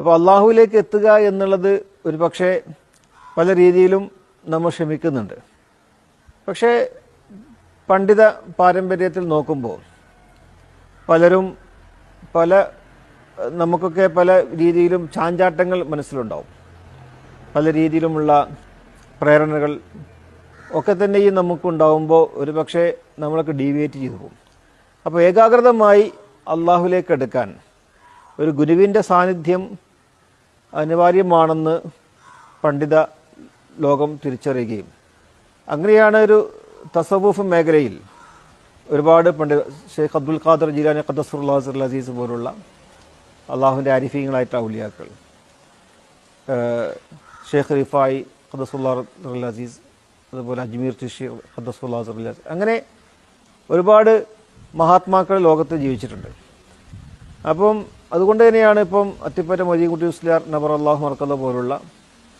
അപ്പോൾ അള്ളാഹുവിലേക്ക് എത്തുക എന്നുള്ളത് ഒരു പക്ഷേ പല രീതിയിലും നമ്മൾ ശ്രമിക്കുന്നുണ്ട് പക്ഷേ പണ്ഡിത പാരമ്പര്യത്തിൽ നോക്കുമ്പോൾ പലരും പല നമുക്കൊക്കെ പല രീതിയിലും ചാഞ്ചാട്ടങ്ങൾ മനസ്സിലുണ്ടാവും. പല രീതിയിലുമുള്ള പ്രേരണകൾ ഒക്കെ തന്നെയും നമുക്കുണ്ടാവുമ്പോൾ ഒരു പക്ഷേ നമ്മളൊക്കെ ഡീവിയേറ്റ് ചെയ്തു പോകും. അപ്പോൾ ഏകാഗ്രതമായി അള്ളാഹുലേക്ക് എടുക്കാൻ ഒരു ഗുരുവിന്റെ സാന്നിധ്യം അനിവാര്യമാണെന്ന് പണ്ഡിത ലോകം തിരിച്ചറിയുകയും. അങ്ങനെയാണ് ഒരു തസവൂഫ് മേഖലയിൽ ഒരുപാട് പണ്ഡിത ഷെയ്ഖ് അബ്ദുൽ ഖാദർ ജീലാനി ഖദ്ദസുല്ലാസ് അസീസ് പോലുള്ള അള്ളാഹുവിന്റെ അരിഫീങ്ങളായിട്ടുള്ള ഔലിയാക്കൾ. ഷെയ്ഖ് റിഫായി ഖദ്ദസുല്ലാ അസീസ് അതുപോലെ അജ്മീർ ചിഷി ഖദ്ദസുല്ലാ അസീസ്. അങ്ങനെ ഒരുപാട് മഹാത്മാക്കൾ ലോകത്ത് ജീവിച്ചിട്ടുണ്ട്. അപ്പം അതുകൊണ്ട് തന്നെയാണ് ഇപ്പം അത്തിപ്പറ്റ മൊയ്തീൻകുട്ടി ഉസ്ലാർ നബർ അള്ളാഹു മർക്കത പോലുള്ള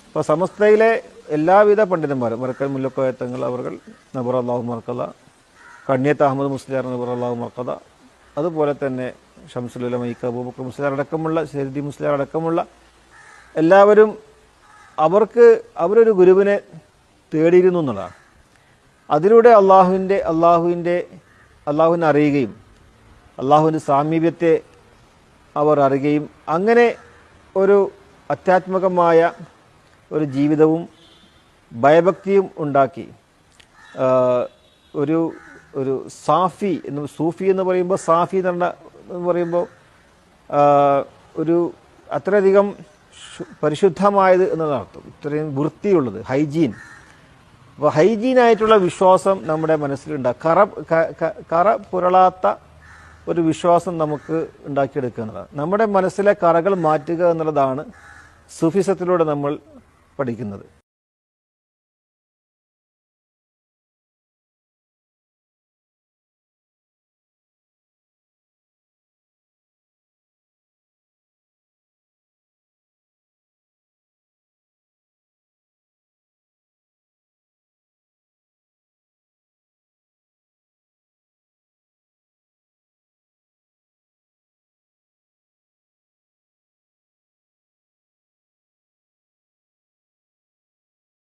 ഇപ്പോൾ സമസ്തയിലെ എല്ലാവിധ പണ്ഡിതന്മാരും മറക്കൽ മുല്ലക്കോയത്തങ്ങൾ അവർ നബർ അള്ളാഹു മർക്കത കണ്ണിയത്ത് അഹമ്മദ് മുസ്ലിയാർ നബർ അള്ളാഹു മറക്കത അതുപോലെ തന്നെ ഷംസുലുല മൈക്ക അബൂബക്കർ മുസ്ലിയാർ അടക്കമുള്ള ഷെരിദി മുസ്ലിയാർ അടക്കമുള്ള എല്ലാവരും അവർക്ക് അവരൊരു ഗുരുവിനെ തേടിയിരുന്നു എന്നുള്ളതാണ്. അതിലൂടെ അള്ളാഹുവിന്റെ അള്ളാഹുവിന്റെ അള്ളാഹുവിനെ അറിയുകയും അള്ളാഹുവിന്റെ സാമീപ്യത്തെ അവർ അറിയുകയും അങ്ങനെ ഒരു അത്യാത്മകമായ ഒരു ജീവിതവും ഭയഭക്തിയും ഉണ്ടാക്കി. ഒരു ഒരു സാഫി എന്ന് സൂഫി എന്ന് പറയുമ്പോൾ സാഫി എന്ന് പറഞ്ഞ എന്ന് പറയുമ്പോൾ ഒരു അത്രയധികം പരിശുദ്ധമായത് എന്നതർത്ഥം ഇത്രയും വൃത്തിയുള്ളത് ഹൈജീൻ. അപ്പോൾ ഹൈജീനായിട്ടുള്ള വിശ്വാസം നമ്മുടെ മനസ്സിലുണ്ട്. കറ കറ പുരളാത്ത ഒരു വിശ്വാസം നമുക്ക് ഉണ്ടാക്കിയെടുക്കുന്നതാണ് നമ്മുടെ മനസ്സിലെ കറകൾ മാറ്റുക എന്നുള്ളതാണ് സുഫിസത്തിലൂടെ നമ്മൾ പഠിക്കുന്നത്.